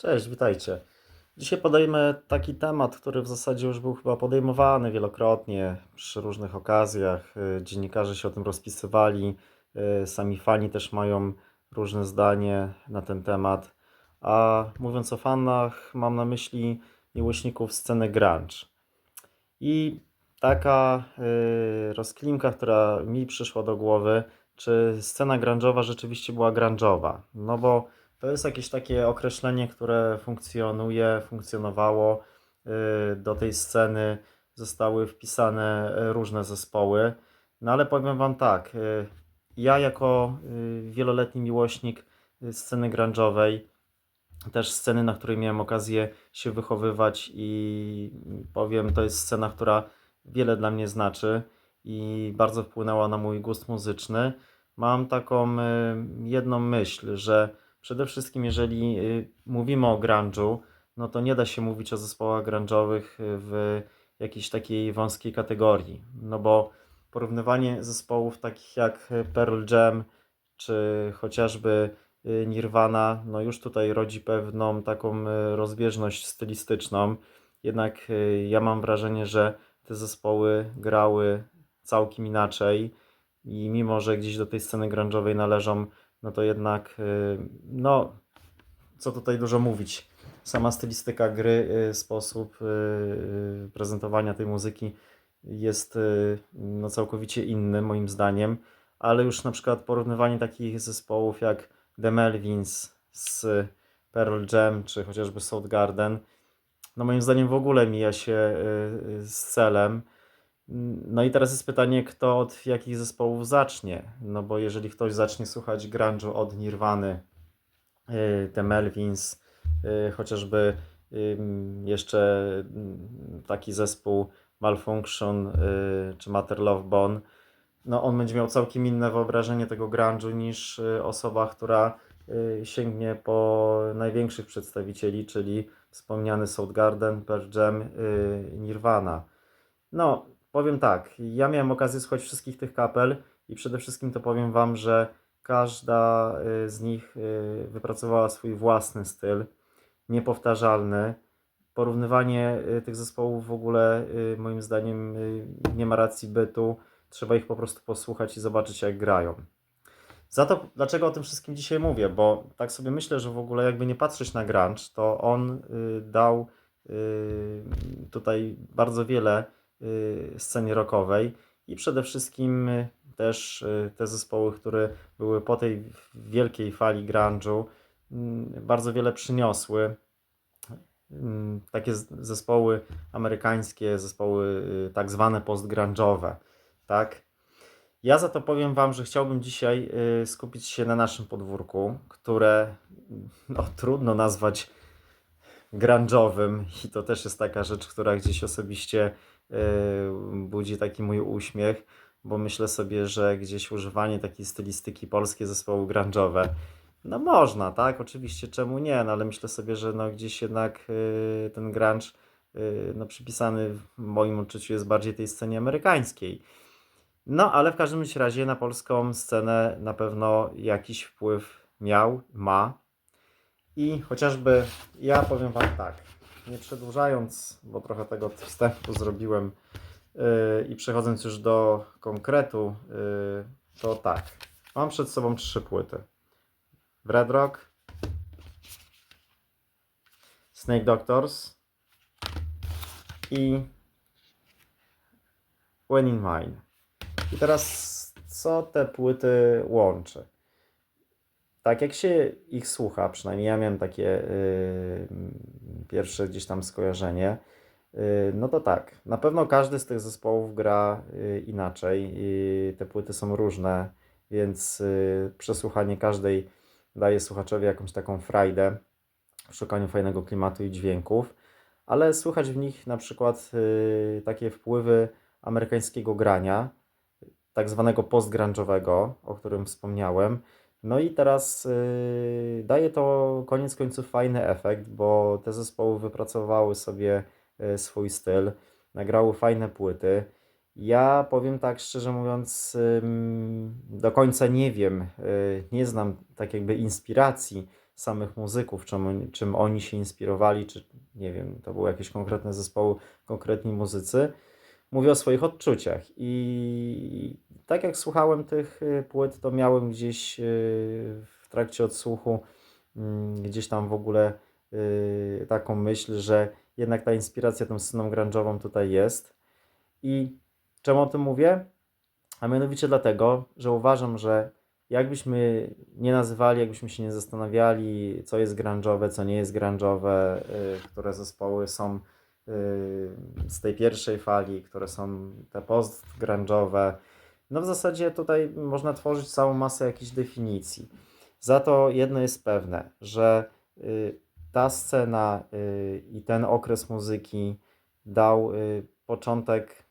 Cześć, witajcie. Dzisiaj podejmę taki temat, który w zasadzie już był chyba podejmowany wielokrotnie przy różnych okazjach. Y, Dziennikarze się o tym rozpisywali, y, sami fani też mają różne zdanie na ten temat. A mówiąc o fanach, mam na myśli miłośników sceny grunge. I taka y, rozkminka, która mi przyszła do głowy, czy scena grunge'owa rzeczywiście była grunge'owa. No bo to jest jakieś takie określenie, które funkcjonuje, funkcjonowało. Y, Do tej sceny zostały wpisane y, różne zespoły. No ale powiem Wam tak, y, ja jako wieloletni miłośnik sceny grunge'owej, też sceny, na której miałem okazję się wychowywać i powiem, to jest scena, która wiele dla mnie znaczy i bardzo wpłynęła na mój gust muzyczny. Mam taką jedną myśl, że przede wszystkim jeżeli y, mówimy o grunge'u, no to nie da się mówić o zespołach grunge'owych w jakiejś takiej wąskiej kategorii, no bo porównywanie zespołów takich jak Pearl Jam czy chociażby y, Nirvana, no już tutaj rodzi pewną taką y, rozbieżność stylistyczną. Jednak y, ja mam wrażenie, że te zespoły grały całkiem inaczej i mimo, że gdzieś do tej sceny grunge'owej należą, no to jednak, y, no, co tutaj dużo mówić. Sama stylistyka gry, y, sposób y, prezentowania tej muzyki jest no, całkowicie inny moim zdaniem, ale już na przykład porównywanie takich zespołów jak The Melvins z Pearl Jam czy chociażby Soundgarden, no moim zdaniem w ogóle mija się z celem. No i teraz jest pytanie, kto od jakich zespołów zacznie. No bo jeżeli ktoś zacznie słuchać grunge'u od Nirwany, y, The Melvins, y, chociażby jeszcze mm, taki zespół Malfunction y, czy Matter Love Bone, no on będzie miał całkiem inne wyobrażenie tego grunge'u niż osoba, która sięgnie po największych przedstawicieli, czyli wspomniany Soundgarden, Pearl Jam, Nirvana. No, powiem tak, ja miałem okazję słuchać wszystkich tych kapel i przede wszystkim to powiem Wam, że każda y, z nich y, wypracowała swój własny styl, niepowtarzalny. Porównywanie y, tych zespołów w ogóle moim zdaniem nie ma racji bytu. Trzeba ich po prostu posłuchać i zobaczyć jak grają. Za to, dlaczego o tym wszystkim dzisiaj mówię? Bo tak sobie myślę, że w ogóle jakby nie patrzeć na grunge, to on dał tutaj bardzo wiele scenie rockowej i przede wszystkim y, też y, te zespoły, które były po tej wielkiej fali grunge'u, mm, bardzo wiele przyniosły. Mm, Takie zespoły amerykańskie, zespoły y, tak zwane postgrunge'owe, tak? Ja za to powiem Wam, że chciałbym dzisiaj y, skupić się na naszym podwórku, które no, trudno nazwać grunge'owym i to też jest taka rzecz, która gdzieś osobiście y, budzi taki mój uśmiech, bo myślę sobie, że gdzieś używanie takiej stylistyki polskie zespoły grunge'owe, no można, tak? Oczywiście czemu nie, no ale myślę sobie, że no gdzieś jednak y, ten grunge y, no przypisany w moim odczuciu jest bardziej tej scenie amerykańskiej. No, ale w każdym razie na polską scenę na pewno jakiś wpływ miał, ma. I chociażby ja powiem Wam tak, nie przedłużając, bo trochę tego wstępu zrobiłem yy, i przechodząc już do konkretu, yy, to tak. Mam przed sobą trzy płyty. Red Rock, Snake Doctors i When in Mine. I teraz co te płyty łączy? Tak jak się ich słucha, przynajmniej ja miałem takie y, pierwsze gdzieś tam skojarzenie, y, no to tak, na pewno każdy z tych zespołów gra y, inaczej i te płyty są różne, więc przesłuchanie każdej daje słuchaczowi jakąś taką frajdę w szukaniu fajnego klimatu i dźwięków, ale słychać w nich na przykład takie wpływy amerykańskiego grania, tak zwanego postgrunge'owego, o którym wspomniałem. No i teraz y, daje to koniec końców fajny efekt, bo te zespoły wypracowały sobie y, swój styl, nagrały fajne płyty. Ja powiem tak szczerze mówiąc, do końca nie wiem, y, nie znam tak jakby inspiracji samych muzyków, czym, czym oni się inspirowali, czy nie wiem, to były jakieś konkretne zespoły, konkretni muzycy. Mówię o swoich odczuciach i tak jak słuchałem tych y, płyt, to miałem gdzieś y, w trakcie odsłuchu mm, gdzieś tam w ogóle y, taką myśl, że jednak ta inspiracja tą sceną grunge'ową tutaj jest. I czemu o tym mówię? A mianowicie dlatego, że uważam, że jakbyśmy nie nazywali, jakbyśmy się nie zastanawiali, co jest grunge'owe, co nie jest grunge'owe, które zespoły są z tej pierwszej fali, które są te post-grunge'owe, no w zasadzie tutaj można tworzyć całą masę jakichś definicji. Za to jedno jest pewne, że y, ta scena y, i ten okres muzyki dał y, początek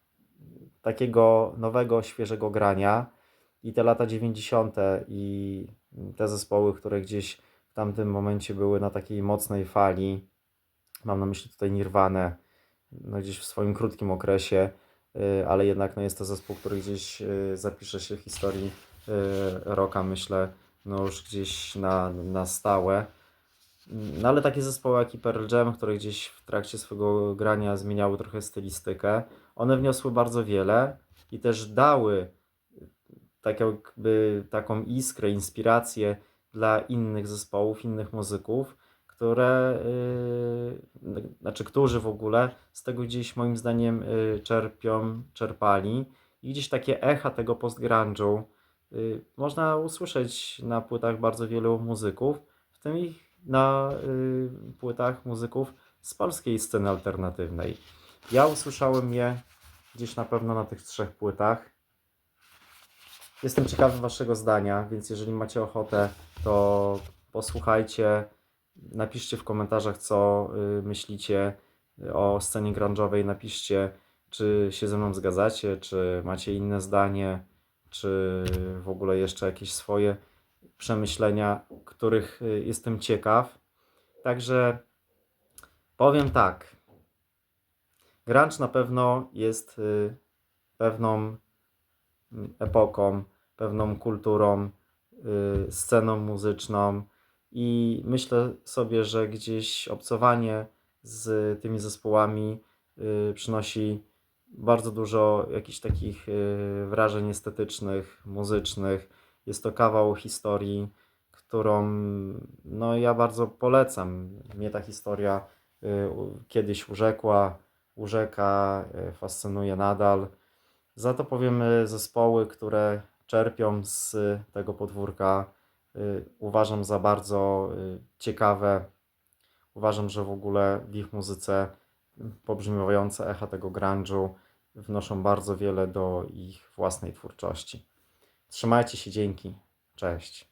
takiego nowego, świeżego grania i te lata 90. i te zespoły, które gdzieś w tamtym momencie były na takiej mocnej fali, mam na myśli tutaj Nirvanę, no gdzieś w swoim krótkim okresie, ale jednak no jest to zespół, który gdzieś y, zapisze się w historii y, rocka, myślę, no już gdzieś na, na stałe. No ale takie zespoły jak i Pearl Jam, które gdzieś w trakcie swojego grania zmieniały trochę stylistykę, one wniosły bardzo wiele i też dały tak jakby taką iskrę, inspirację dla innych zespołów, innych muzyków, które, yy, znaczy którzy w ogóle z tego gdzieś moim zdaniem yy, czerpią, czerpali i gdzieś takie echa tego post-grunge'u yy, można usłyszeć na płytach bardzo wielu muzyków, w tym i na płytach muzyków z polskiej sceny alternatywnej. Ja usłyszałem je gdzieś na pewno na tych trzech płytach. Jestem ciekawy Waszego zdania, więc jeżeli macie ochotę, to posłuchajcie, napiszcie w komentarzach, co y, myślicie o scenie grunge'owej, napiszcie, czy się ze mną zgadzacie, czy macie inne zdanie, czy w ogóle jeszcze jakieś swoje przemyślenia, których y, jestem ciekaw. Także powiem tak. Grunge na pewno jest y, pewną epoką, pewną kulturą, y, sceną muzyczną i myślę sobie, że gdzieś obcowanie z tymi zespołami y, przynosi bardzo dużo jakichś takich y, wrażeń estetycznych, muzycznych. Jest to kawał historii, którą no, ja bardzo polecam. Mnie ta historia y, kiedyś urzekła, urzeka, fascynuje nadal. Za to powiemy zespoły, które czerpią z tego podwórka, uważam za bardzo y, ciekawe. Uważam, że w ogóle w ich muzyce pobrzmiewające echa tego grunge'u wnoszą bardzo wiele do ich własnej twórczości. Trzymajcie się, dzięki. Cześć.